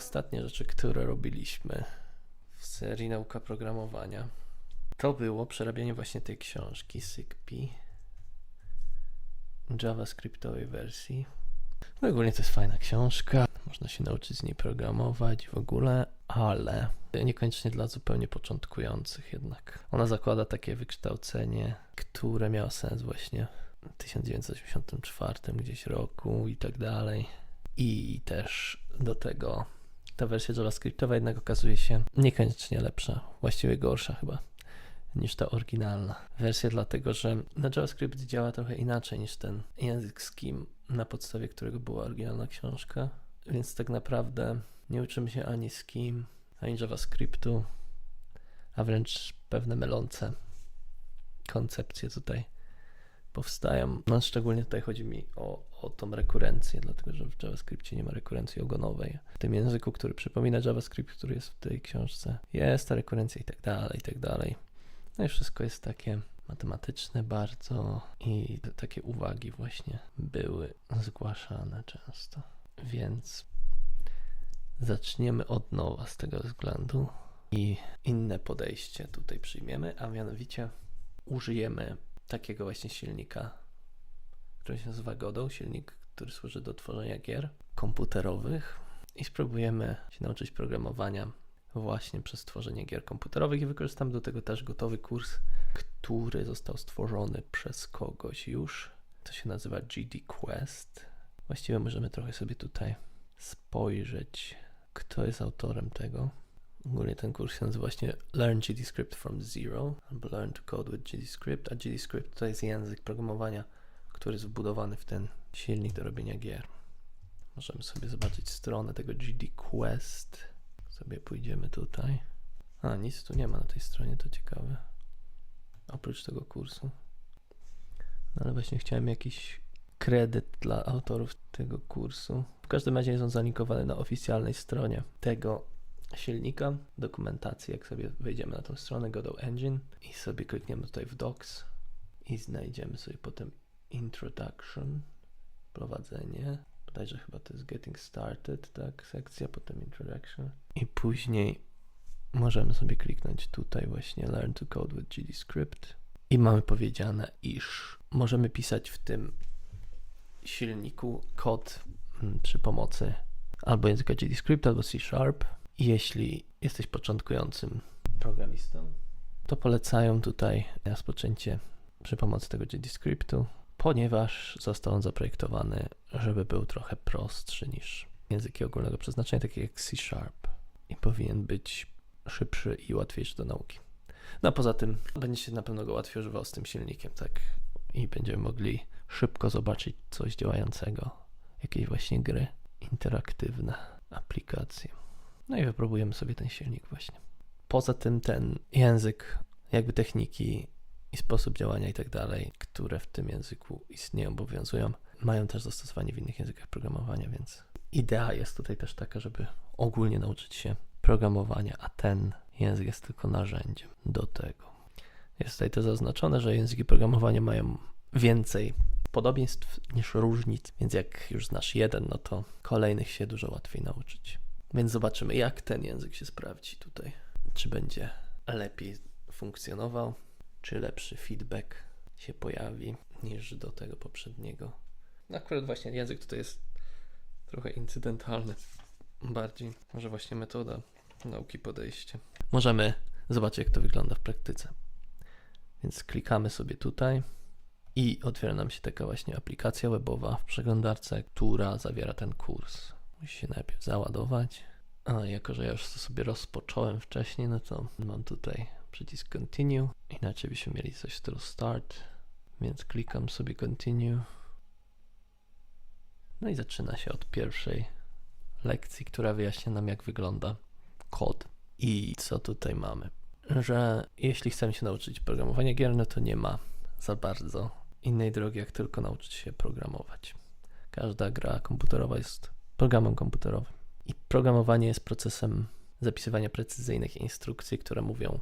ostatnie rzeczy, które robiliśmy w serii Nauka Programowania, to było przerabianie właśnie tej książki SIGPI JavaScriptowej wersji. No ogólnie to jest fajna książka, można się nauczyć z niej programować w ogóle, ale niekoniecznie dla zupełnie początkujących jednak. Ona zakłada takie wykształcenie, które miało sens właśnie w 1984 gdzieś roku i tak dalej. I też do tego ta wersja JavaScriptowa jednak okazuje się niekoniecznie lepsza, właściwie gorsza chyba niż ta oryginalna wersja, dlatego że na JavaScript działa trochę inaczej niż ten język Scheme, na podstawie którego była oryginalna książka, więc tak naprawdę nie uczymy się ani Scheme, ani JavaScriptu, a wręcz pewne mylące koncepcje tutaj powstają. No, szczególnie tutaj chodzi mi o, o tą rekurencję, dlatego że w JavaScriptie nie ma rekurencji ogonowej. W tym języku, który przypomina JavaScript, który jest w tej książce, jest ta rekurencja i tak dalej, i tak dalej. No i wszystko jest takie matematyczne bardzo i takie uwagi właśnie były zgłaszane często. Więc zaczniemy od nowa z tego względu i inne podejście tutaj przyjmiemy, a mianowicie użyjemy takiego właśnie silnika, który się nazywa Godot, silnik, który służy do tworzenia gier komputerowych i spróbujemy się nauczyć programowania właśnie przez tworzenie gier komputerowych i wykorzystamy do tego też gotowy kurs, który został stworzony przez kogoś już. To się nazywa GD Quest. Właściwie możemy trochę sobie tutaj spojrzeć, kto jest autorem tego. Ogólnie ten kurs się nazywa właśnie Learn GDScript from Zero albo Learn to Code with GDScript, a GDScript to jest język programowania, który jest wbudowany w ten silnik do robienia gier. Możemy sobie zobaczyć stronę tego GD Quest. Sobie pójdziemy tutaj. A, nic tu nie ma na tej stronie, to ciekawe. Oprócz tego kursu. No ale właśnie chciałem jakiś kredyt dla autorów tego kursu. W każdym razie jest on zalinkowany na oficjalnej stronie tego silnika, dokumentacji, jak sobie wejdziemy na tą stronę Godot Engine i sobie klikniemy tutaj w Docs i znajdziemy sobie potem Introduction, prowadzenie, bodajże chyba to jest Getting Started, tak, sekcja, potem Introduction i później możemy sobie kliknąć tutaj właśnie Learn to Code with GDScript i mamy powiedziane, iż możemy pisać w tym silniku kod mm, przy pomocy albo języka GDScript, albo C Sharp. Jeśli jesteś początkującym programistą, to polecają tutaj rozpoczęcie przy pomocy tego GDScriptu, ponieważ został on zaprojektowany, żeby był trochę prostszy niż języki ogólnego przeznaczenia, takie jak C Sharp i powinien być szybszy i łatwiejszy do nauki. No a poza tym będzie się na pewno go łatwiej używał z tym silnikiem, tak? I będziemy mogli szybko zobaczyć coś działającego, jakieś właśnie gry interaktywne, aplikacje. No i wypróbujemy sobie ten silnik właśnie. Poza tym ten język, jakby techniki i sposób działania i tak dalej, które w tym języku istnieją, obowiązują, mają też zastosowanie w innych językach programowania, więc idea jest tutaj też taka, żeby ogólnie nauczyć się programowania, a ten język jest tylko narzędziem do tego. Jest tutaj to zaznaczone, że języki programowania mają więcej podobieństw niż różnic, więc jak już znasz jeden, no to kolejnych się dużo łatwiej nauczyć. Więc zobaczymy, jak ten język się sprawdzi tutaj. Czy będzie lepiej funkcjonował, czy lepszy feedback się pojawi niż do tego poprzedniego. No akurat właśnie język tutaj jest trochę incydentalny. Bardziej może właśnie metoda nauki podejście. Możemy zobaczyć, jak to wygląda w praktyce. Więc klikamy sobie tutaj i otwiera nam się taka właśnie aplikacja webowa w przeglądarce, która zawiera ten kurs. Musi się najpierw załadować. A jako, że ja już to sobie rozpocząłem wcześniej, no to mam tutaj przycisk Continue. Inaczej byśmy mieli coś w stylu Start, więc klikam sobie Continue. No i zaczyna się od pierwszej lekcji, która wyjaśnia nam, jak wygląda kod. I co tutaj mamy? Że jeśli chcemy się nauczyć programowania gier, no to nie ma za bardzo innej drogi, jak tylko nauczyć się programować. Każda gra komputerowa jest programem komputerowym. I programowanie jest procesem zapisywania precyzyjnych instrukcji, które mówią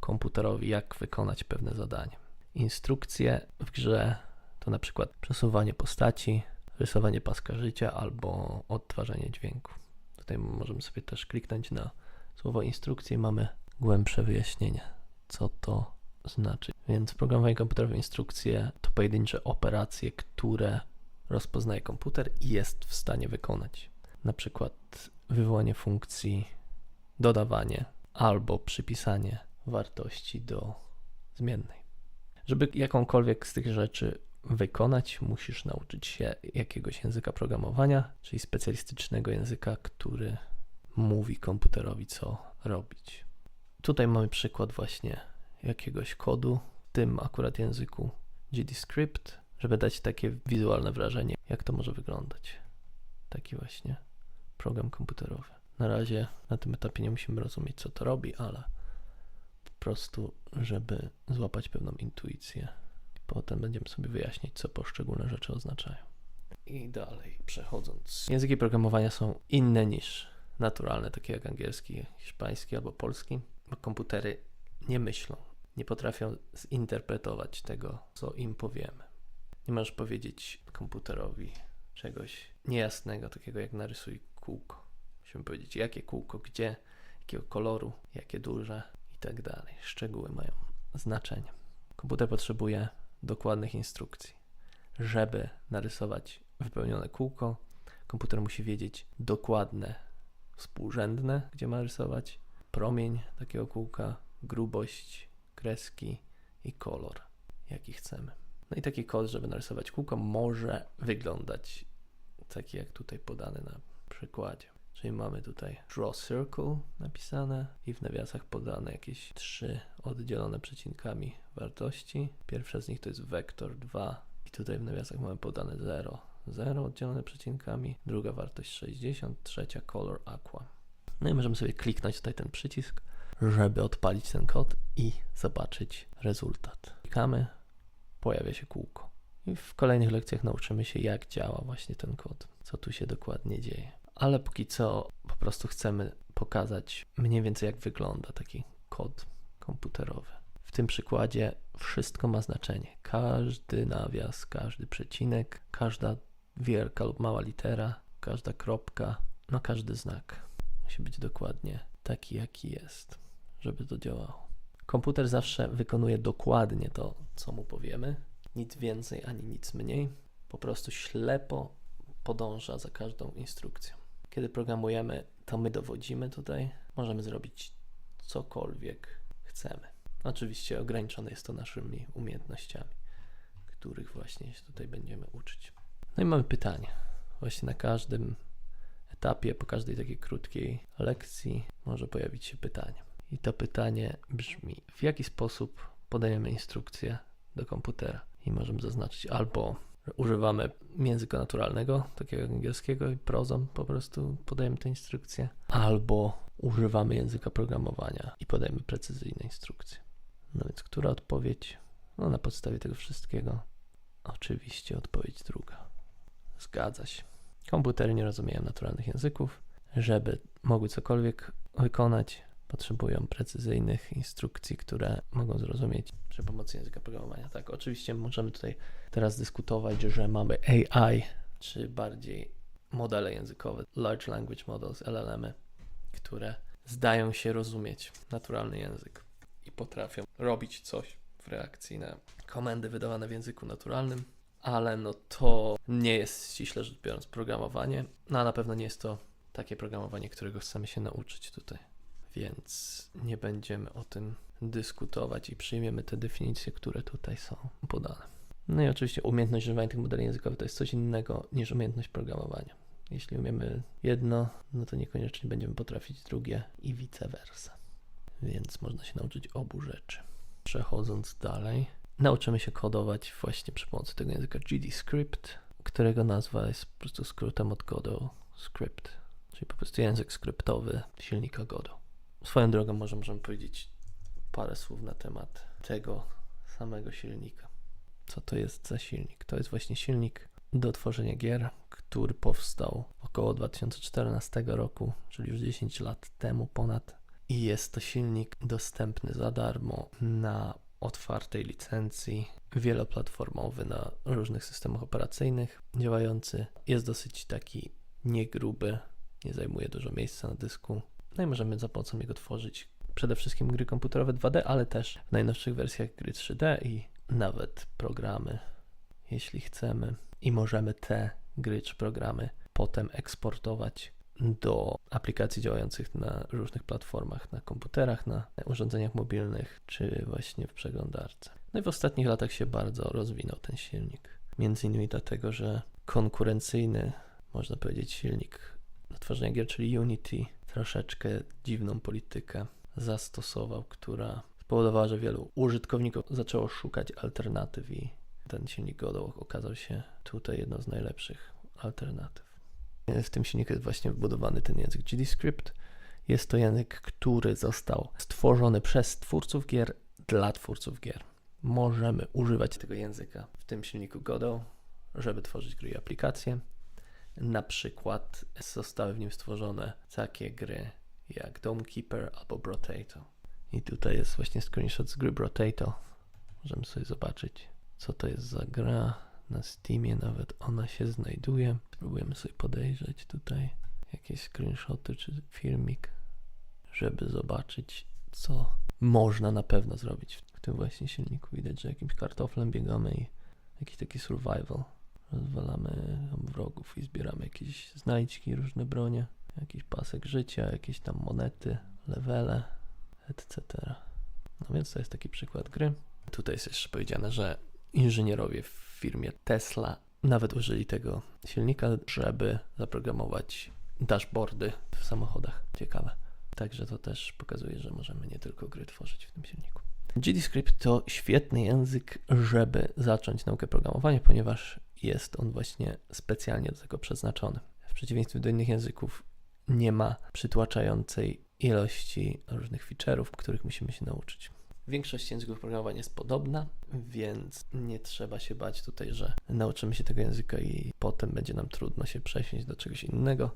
komputerowi, jak wykonać pewne zadanie. Instrukcje w grze to na przykład przesuwanie postaci, rysowanie paska życia albo odtwarzanie dźwięku. Tutaj możemy sobie też kliknąć na słowo instrukcje i mamy głębsze wyjaśnienie, co to znaczy. Więc programowanie komputerowe instrukcje to pojedyncze operacje, które rozpoznaje komputer i jest w stanie wykonać. Na przykład wywołanie funkcji, dodawanie albo przypisanie wartości do zmiennej. Żeby jakąkolwiek z tych rzeczy wykonać, musisz nauczyć się jakiegoś języka programowania, czyli specjalistycznego języka, który mówi komputerowi, co robić. Tutaj mamy przykład właśnie jakiegoś kodu, w tym akurat języku GDScript, żeby dać takie wizualne wrażenie, jak to może wyglądać. Taki właśnie program komputerowy. Na razie na tym etapie nie musimy rozumieć, co to robi, ale po prostu, żeby złapać pewną intuicję. Potem będziemy sobie wyjaśniać, co poszczególne rzeczy oznaczają. I dalej przechodząc. Języki programowania są inne niż naturalne, takie jak angielski, hiszpański albo polski, bo komputery nie myślą, nie potrafią zinterpretować tego, co im powiemy. Nie możesz powiedzieć komputerowi czegoś niejasnego, takiego jak narysuj kółko. Musimy powiedzieć, jakie kółko, gdzie, jakiego koloru, jakie duże i tak dalej. Szczegóły mają znaczenie. Komputer potrzebuje dokładnych instrukcji. Żeby narysować wypełnione kółko, komputer musi wiedzieć dokładne współrzędne, gdzie ma rysować, promień takiego kółka, grubość kreski i kolor, jaki chcemy. No i taki kod, żeby narysować kółko, może wyglądać taki jak tutaj podany na przykładzie. Czyli mamy tutaj draw circle napisane i w nawiasach podane jakieś trzy oddzielone przecinkami wartości. Pierwsza z nich to jest vector 2 i tutaj w nawiasach mamy podane 0, 0 oddzielone przecinkami, druga wartość 60, trzecia color aqua. No i możemy sobie kliknąć tutaj ten przycisk, żeby odpalić ten kod i zobaczyć rezultat. Klikamy, pojawia się kółko. I w kolejnych lekcjach nauczymy się, jak działa właśnie ten kod, co tu się dokładnie dzieje. Ale póki co po prostu chcemy pokazać mniej więcej, jak wygląda taki kod komputerowy. W tym przykładzie wszystko ma znaczenie. Każdy nawias, każdy przecinek, każda wielka lub mała litera, każda kropka, no każdy znak musi być dokładnie taki, jaki jest, żeby to działało. Komputer zawsze wykonuje dokładnie to, co mu powiemy, nic więcej ani nic mniej. Po prostu ślepo podąża za każdą instrukcją. Kiedy programujemy, to my dowodzimy tutaj. Możemy zrobić cokolwiek chcemy. Oczywiście ograniczone jest to naszymi umiejętnościami, których właśnie się tutaj będziemy uczyć. No i mamy pytanie. Właśnie na każdym etapie, po każdej takiej krótkiej lekcji może pojawić się pytanie. I to pytanie brzmi: w jaki sposób podajemy instrukcję do komputera? I możemy zaznaczyć albo używamy języka naturalnego, takiego angielskiego i prozą po prostu podajemy te instrukcje, albo używamy języka programowania i podajemy precyzyjne instrukcje. No więc która odpowiedź? No na podstawie tego wszystkiego oczywiście odpowiedź druga. Zgadza się. Komputery nie rozumieją naturalnych języków. Żeby mogły cokolwiek wykonać, potrzebują precyzyjnych instrukcji, które mogą zrozumieć przy pomocy języka programowania. Tak, oczywiście możemy tutaj teraz dyskutować, że mamy AI, czy bardziej modele językowe, Large Language Models, LLM-y, które zdają się rozumieć naturalny język i potrafią robić coś w reakcji na komendy wydawane w języku naturalnym, ale no to nie jest ściśle rzecz biorąc programowanie, no a na pewno nie jest to takie programowanie, którego chcemy się nauczyć tutaj. Więc nie będziemy o tym dyskutować i przyjmiemy te definicje, które tutaj są podane. No i oczywiście umiejętność używania tych modeli językowych to jest coś innego niż umiejętność programowania. Jeśli umiemy jedno, no to niekoniecznie będziemy potrafić drugie i vice versa. Więc można się nauczyć obu rzeczy. Przechodząc dalej, nauczymy się kodować właśnie przy pomocy tego języka GDScript, którego nazwa jest po prostu skrótem od Godot Script, czyli po prostu język skryptowy silnika Godot. Swoją drogą może możemy powiedzieć parę słów na temat tego samego silnika. Co to jest za silnik? To jest właśnie silnik do tworzenia gier, który powstał około 2014 roku, czyli już 10 lat temu ponad. I jest to silnik dostępny za darmo na otwartej licencji, wieloplatformowy na różnych systemach operacyjnych, działający. Jest dosyć taki niegruby, nie zajmuje dużo miejsca na dysku. No i możemy za pomocą niego tworzyć przede wszystkim gry komputerowe 2D, ale też w najnowszych wersjach gry 3D i nawet programy, jeśli chcemy. I możemy te gry czy programy potem eksportować do aplikacji działających na różnych platformach, na komputerach, na urządzeniach mobilnych, czy właśnie w przeglądarce. No i w ostatnich latach się bardzo rozwinął ten silnik. Między innymi dlatego, że konkurencyjny, można powiedzieć, silnik do tworzenia gier, czyli Unity, troszeczkę dziwną politykę zastosował, która spowodowała, że wielu użytkowników zaczęło szukać alternatyw i ten silnik Godot okazał się tutaj jedną z najlepszych alternatyw. W tym silniku jest właśnie wbudowany ten język GDScript. Jest to język, który został stworzony przez twórców gier dla twórców gier. Możemy używać tego języka w tym silniku Godot, żeby tworzyć gry i aplikacje. Na przykład zostały w nim stworzone takie gry jak Domekeeper albo Brotato. I tutaj jest właśnie screenshot z gry Brotato. Możemy sobie zobaczyć, co to jest za gra. Na Steamie nawet ona się znajduje. Spróbujemy sobie podejrzeć tutaj jakieś screenshoty czy filmik, żeby zobaczyć, co można na pewno zrobić w tym właśnie silniku. Widać, że jakimś kartoflem biegamy i jakiś taki survival. Rozwalamy wrogów i zbieramy jakieś znajdźki, różne bronie, jakiś pasek życia, jakieś tam monety, levele, etc. No więc to jest taki przykład gry. Tutaj jest jeszcze powiedziane, że inżynierowie w firmie Tesla nawet użyli tego silnika, żeby zaprogramować dashboardy w samochodach. Ciekawe. Także to też pokazuje, że możemy nie tylko gry tworzyć w tym silniku. GDScript to świetny język, żeby zacząć naukę programowania, ponieważ jest on właśnie specjalnie do tego przeznaczony. W przeciwieństwie do innych języków nie ma przytłaczającej ilości różnych feature'ów, których musimy się nauczyć. Większość języków programowania jest podobna, więc nie trzeba się bać tutaj, że nauczymy się tego języka i potem będzie nam trudno się przesiąść do czegoś innego,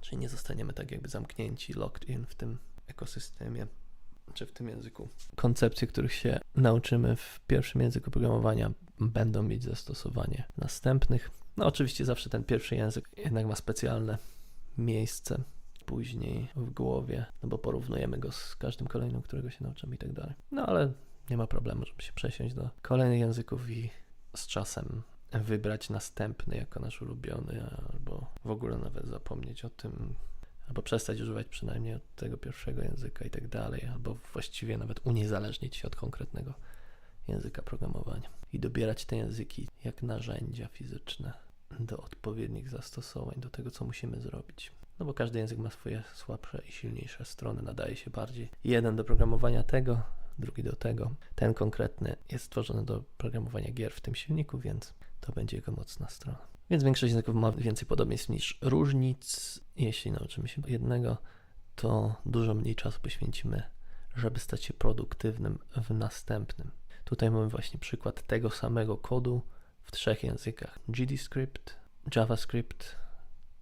czyli nie zostaniemy tak jakby zamknięci, locked in w tym ekosystemie czy w tym języku. Koncepcje, których się nauczymy w pierwszym języku programowania, będą mieć zastosowanie w następnych. No, oczywiście zawsze ten pierwszy język jednak ma specjalne miejsce później w głowie, no bo porównujemy go z każdym kolejnym, którego się nauczymy i tak dalej. No ale nie ma problemu, żeby się przesiąść do kolejnych języków i z czasem wybrać następny jako nasz ulubiony, albo w ogóle nawet zapomnieć o tym, albo przestać używać przynajmniej od tego pierwszego języka i tak dalej, albo właściwie nawet uniezależnić się od konkretnego języka programowania i dobierać te języki jak narzędzia fizyczne do odpowiednich zastosowań, do tego, co musimy zrobić. No bo każdy język ma swoje słabsze i silniejsze strony, nadaje się bardziej jeden do programowania tego, drugi do tego. Ten konkretny jest stworzony do programowania gier w tym silniku, więc to będzie jego mocna strona. Więc większość języków ma więcej podobieństw niż różnic. Jeśli nauczymy się jednego, to dużo mniej czasu poświęcimy, żeby stać się produktywnym w następnym. Tutaj mamy właśnie przykład tego samego kodu w trzech językach: GDScript, JavaScript,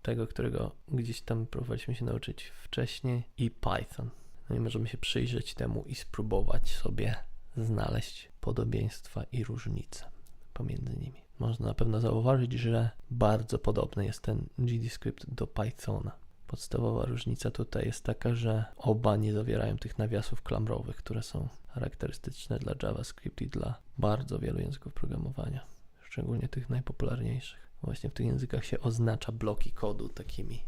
tego, którego gdzieś tam próbowaliśmy się nauczyć wcześniej, i Python. No i możemy się przyjrzeć temu i spróbować sobie znaleźć podobieństwa i różnice pomiędzy nimi. Można na pewno zauważyć, że bardzo podobny jest ten GDScript do Pythona. Podstawowa różnica tutaj jest taka, że oba nie zawierają tych nawiasów klamrowych, które są charakterystyczne dla JavaScript i dla bardzo wielu języków programowania, szczególnie tych najpopularniejszych. Właśnie w tych językach się oznacza bloki kodu takimi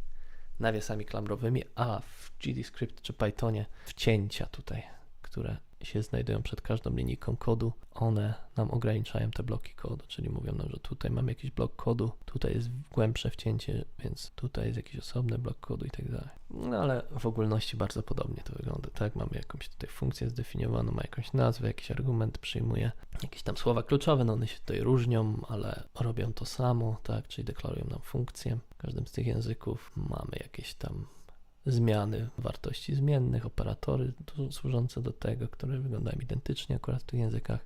nawiasami klamrowymi, a w GDScript czy Pythonie wcięcia tutaj, które się znajdują przed każdą linijką kodu, one nam ograniczają te bloki kodu, czyli mówią nam, że tutaj mamy jakiś blok kodu, tutaj jest głębsze wcięcie, więc tutaj jest jakiś osobny blok kodu i tak dalej. No ale w ogólności bardzo podobnie to wygląda, tak? Mamy jakąś tutaj funkcję zdefiniowaną, ma jakąś nazwę, jakiś argument przyjmuje, jakieś tam słowa kluczowe, no one się tutaj różnią, ale robią to samo, tak? Czyli deklarują nam funkcję. W każdym z tych języków mamy jakieś tam zmiany wartości zmiennych, operatory służące do tego, które wyglądają identycznie akurat w tych językach,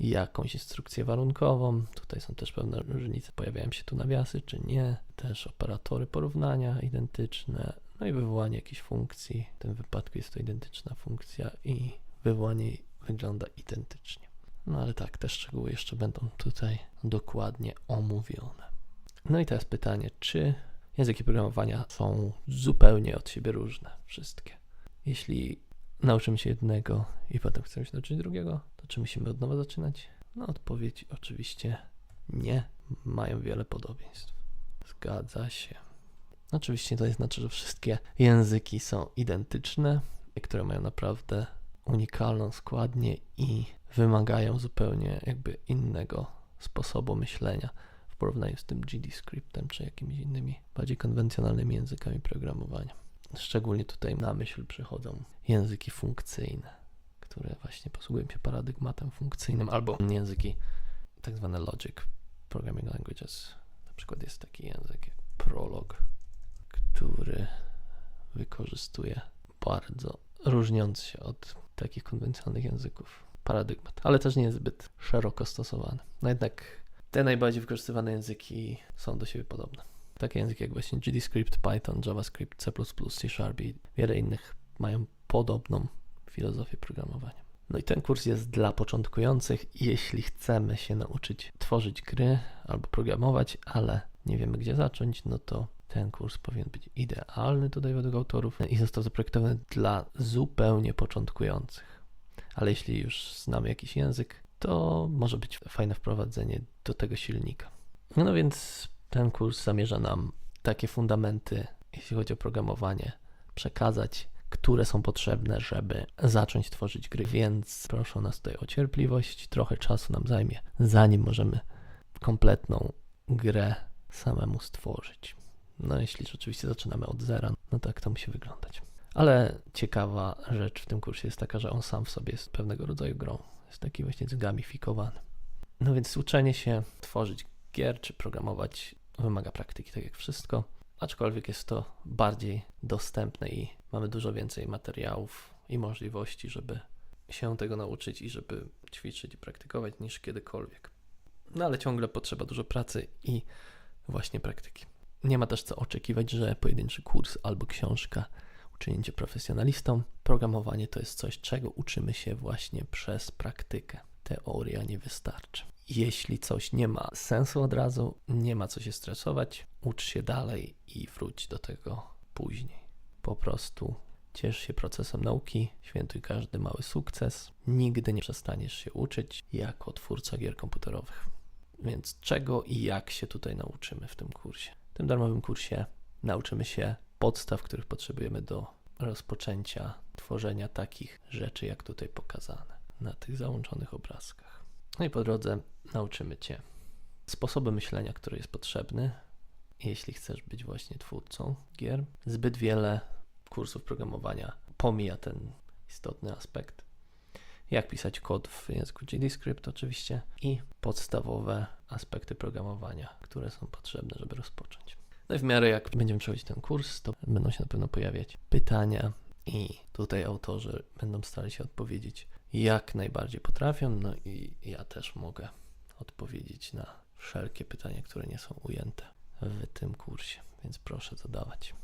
jakąś instrukcję warunkową. Tutaj są też pewne różnice, pojawiają się tu nawiasy czy nie, też operatory porównania identyczne, no i wywołanie jakiejś funkcji. W tym wypadku jest to identyczna funkcja i wywołanie wygląda identycznie. No ale tak, te szczegóły jeszcze będą tutaj dokładnie omówione. No i teraz pytanie, czy Języki programowania są zupełnie od siebie różne, wszystkie. Jeśli nauczymy się jednego i potem chcemy się nauczyć drugiego, to czy musimy od nowa zaczynać? No, odpowiedź oczywiście nie. Mają wiele podobieństw. Zgadza się. Oczywiście to nie znaczy, że wszystkie języki są identyczne. Niektóre mają naprawdę unikalną składnię i wymagają zupełnie jakby innego sposobu myślenia w porównaniu z tym GD-scriptem czy jakimiś innymi bardziej konwencjonalnymi językami programowania. Szczególnie tutaj na myśl przychodzą języki funkcyjne, które właśnie posługują się paradygmatem funkcyjnym, albo języki tak zwane logic programming languages. Na przykład jest taki język jak Prolog, który wykorzystuje bardzo różniący się od takich konwencjonalnych języków paradygmat, ale też nie jest zbyt szeroko stosowany. No jednak te najbardziej wykorzystywane języki są do siebie podobne. Takie języki jak właśnie GDScript, Python, JavaScript, C++, C Sharp i wiele innych mają podobną filozofię programowania. No i ten kurs jest dla początkujących, jeśli chcemy się nauczyć tworzyć gry albo programować, ale nie wiemy gdzie zacząć, no to ten kurs powinien być idealny tutaj według autorów i został zaprojektowany dla zupełnie początkujących. Ale jeśli już znamy jakiś język, to może być fajne wprowadzenie do tego silnika. No więc ten kurs zamierza nam takie fundamenty, jeśli chodzi o programowanie, przekazać, które są potrzebne, żeby zacząć tworzyć gry. Więc proszę nas tutaj o cierpliwość, trochę czasu nam zajmie, zanim możemy kompletną grę samemu stworzyć. No jeśli rzeczywiście zaczynamy od zera, no tak to musi wyglądać. Ale ciekawa rzecz w tym kursie jest taka, że on sam w sobie jest pewnego rodzaju grą. Jest taki właśnie zgamifikowany. No więc uczenie się tworzyć gier czy programować wymaga praktyki, tak jak wszystko. Aczkolwiek jest to bardziej dostępne i mamy dużo więcej materiałów i możliwości, żeby się tego nauczyć i żeby ćwiczyć i praktykować niż kiedykolwiek. No ale ciągle potrzeba dużo pracy i właśnie praktyki. Nie ma też co oczekiwać, że pojedynczy kurs albo książka uczyni cię profesjonalistą. Programowanie to jest coś, czego uczymy się właśnie przez praktykę. Teoria nie wystarczy. Jeśli coś nie ma sensu od razu, nie ma co się stresować, ucz się dalej i wróć do tego później. Po prostu ciesz się procesem nauki, świętuj każdy mały sukces. Nigdy nie przestaniesz się uczyć jako twórca gier komputerowych. Więc czego i jak się tutaj nauczymy w tym kursie? W tym darmowym kursie nauczymy się podstaw, których potrzebujemy do rozpoczęcia tworzenia takich rzeczy, jak tutaj pokazane na tych załączonych obrazkach. No i po drodze nauczymy Cię sposobu myślenia, który jest potrzebny, jeśli chcesz być właśnie twórcą gier. Zbyt wiele kursów programowania pomija ten istotny aspekt. Jak pisać kod w języku GDScript oczywiście i podstawowe aspekty programowania, które są potrzebne, żeby rozpocząć. No i w miarę jak będziemy przechodzić ten kurs, to będą się na pewno pojawiać pytania i tutaj autorzy będą starali się odpowiedzieć jak najbardziej potrafią, no i ja też mogę odpowiedzieć na wszelkie pytania, które nie są ujęte w tym kursie, więc proszę zadawać.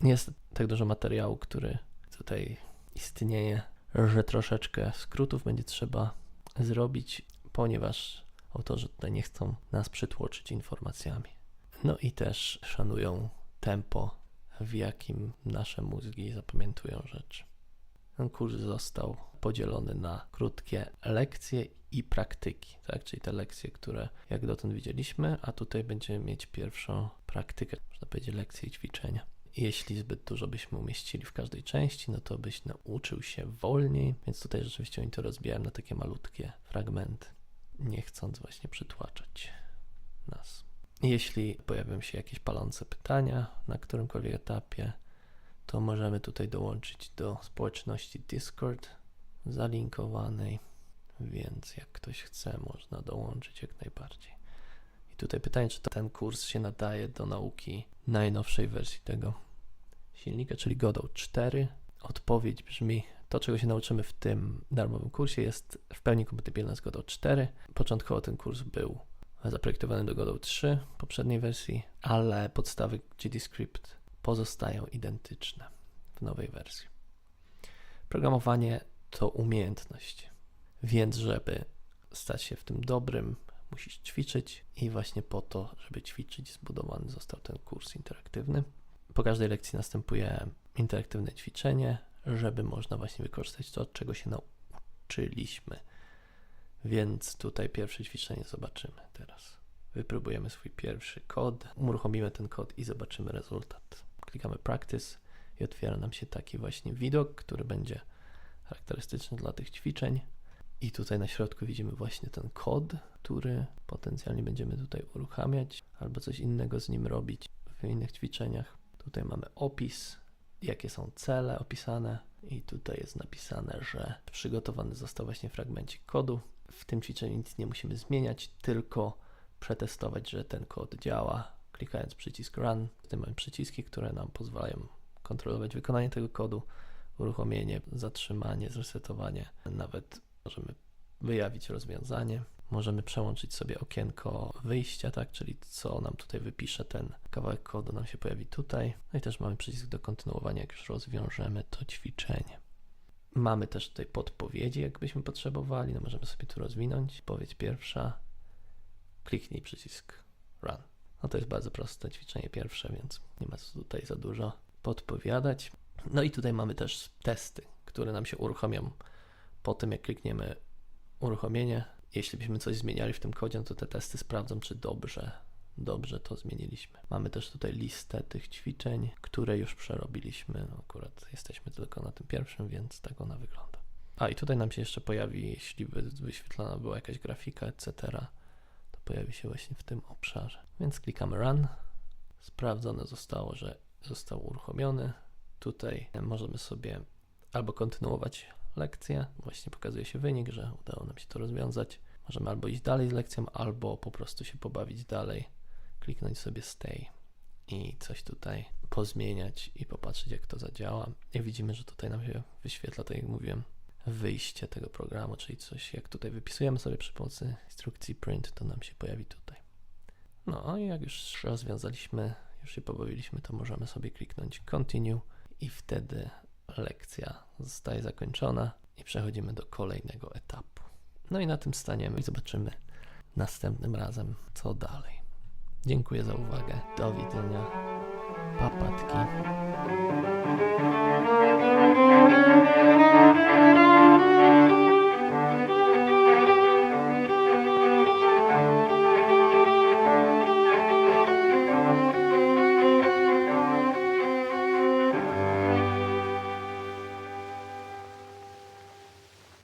Jest tak dużo materiału, który tutaj istnieje, że troszeczkę skrótów będzie trzeba zrobić, ponieważ autorzy tutaj nie chcą nas przytłoczyć informacjami. No i też szanują tempo, w jakim nasze mózgi zapamiętują rzeczy. Ten kurs został podzielony na krótkie lekcje i praktyki, tak? Czyli te lekcje, które jak dotąd widzieliśmy, a tutaj będziemy mieć pierwszą praktykę, można powiedzieć lekcje i ćwiczenia. Jeśli zbyt dużo byśmy umieścili w każdej części, no to byś nauczył się wolniej, więc tutaj rzeczywiście oni to rozbijałem na takie malutkie fragmenty, nie chcąc właśnie przytłaczać nas. Jeśli pojawią się jakieś palące pytania na którymkolwiek etapie, to możemy tutaj dołączyć do społeczności Discord zalinkowanej, więc jak ktoś chce, można dołączyć jak najbardziej. I tutaj pytanie, czy ten kurs się nadaje do nauki najnowszej wersji tego silnika, czyli Godot 4. Odpowiedź brzmi, to czego się nauczymy w tym darmowym kursie jest w pełni kompatybilne z Godot 4. Początkowo ten kurs był zaprojektowany do Godot 3 poprzedniej wersji, ale podstawy GDScript pozostają identyczne w nowej wersji. Programowanie to umiejętność, więc żeby stać się w tym dobrym, musisz ćwiczyć i właśnie po to, żeby ćwiczyć, zbudowany został ten kurs interaktywny. Po każdej lekcji następuje interaktywne ćwiczenie, żeby można właśnie wykorzystać to, czego się nauczyliśmy. Więc tutaj pierwsze ćwiczenie zobaczymy teraz. Wypróbujemy swój pierwszy kod, uruchomimy ten kod i zobaczymy rezultat. Klikamy Practice i otwiera nam się taki właśnie widok, który będzie charakterystyczny dla tych ćwiczeń. I tutaj na środku widzimy właśnie ten kod, który potencjalnie będziemy tutaj uruchamiać albo coś innego z nim robić w innych ćwiczeniach. Tutaj mamy opis, jakie są cele opisane i tutaj jest napisane, że przygotowany został właśnie fragmencik kodu. W tym ćwiczeniu nic nie musimy zmieniać, tylko przetestować, że ten kod działa, klikając przycisk Run. Tutaj mamy przyciski, które nam pozwalają kontrolować wykonanie tego kodu, uruchomienie, zatrzymanie, zresetowanie. Nawet możemy wyjawić rozwiązanie. Możemy przełączyć sobie okienko wyjścia, tak, czyli co nam tutaj wypisze ten kawałek kodu nam się pojawi tutaj. No i też mamy przycisk do kontynuowania, jak już rozwiążemy to ćwiczenie. Mamy też tutaj podpowiedzi, jakbyśmy potrzebowali. No możemy sobie tu rozwinąć. Powiedź pierwsza. Kliknij przycisk Run. No to jest bardzo proste ćwiczenie pierwsze, więc nie ma tutaj za dużo podpowiadać. No i tutaj mamy też testy, które nam się uruchomią po tym, jak klikniemy uruchomienie. Jeśli byśmy coś zmieniali w tym kodzie, no to te testy sprawdzą, czy dobrze, dobrze to zmieniliśmy. Mamy też tutaj listę tych ćwiczeń, które już przerobiliśmy. No akurat jesteśmy tylko na tym pierwszym, więc tak ona wygląda. A i tutaj nam się jeszcze pojawi, jeśli by wyświetlana była jakaś grafika, etc., to pojawi się właśnie w tym obszarze. Więc klikamy Run. Sprawdzone zostało, że został uruchomiony. Tutaj możemy sobie albo kontynuować lekcję, właśnie pokazuje się wynik, że udało nam się to rozwiązać. Możemy albo iść dalej z lekcją, albo po prostu się pobawić dalej, kliknąć sobie stay i coś tutaj pozmieniać i popatrzeć jak to zadziała. I widzimy, że tutaj nam się wyświetla, tak jak mówiłem, wyjście tego programu, czyli coś jak tutaj wypisujemy sobie przy pomocy instrukcji print, to nam się pojawi tutaj. No i jak już rozwiązaliśmy, już się pobawiliśmy, to możemy sobie kliknąć continue i wtedy lekcja zostaje zakończona i przechodzimy do kolejnego etapu. No i na tym staniemy i zobaczymy następnym razem, co dalej. Dziękuję za uwagę. Do widzenia. Papatki.